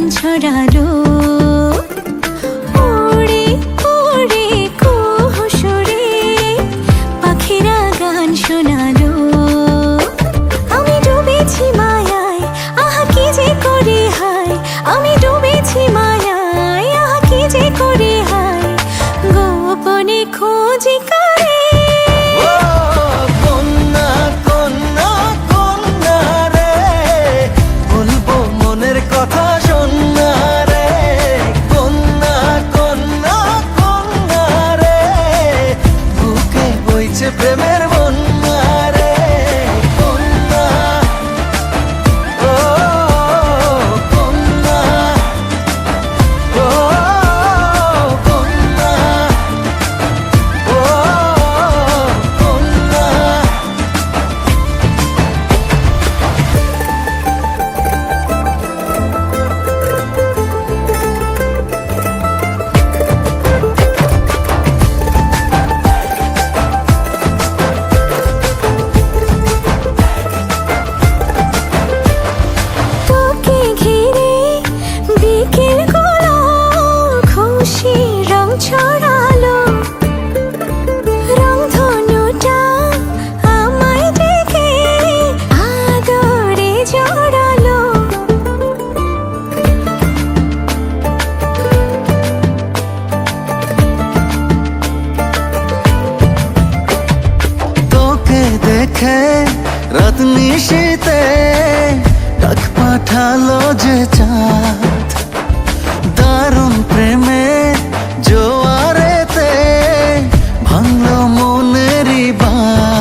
প্রাণ ছড়ালো। উড়ে উড়ে কুহসরে পাখিরা গান শোনালো। আমি ডুবেছি মায়ায়, আহা কি যে করি হায়। আমি ডুবেছি মায়ায়, আহা কি যে করি হায়। গোপনে খোঁজি চোখে রাত নিশিতে ডাক পাঠালো যে চাঁদ দারুণ প্রেমে জোয়ারেতে ভাঙলো মনেরই বাঁধ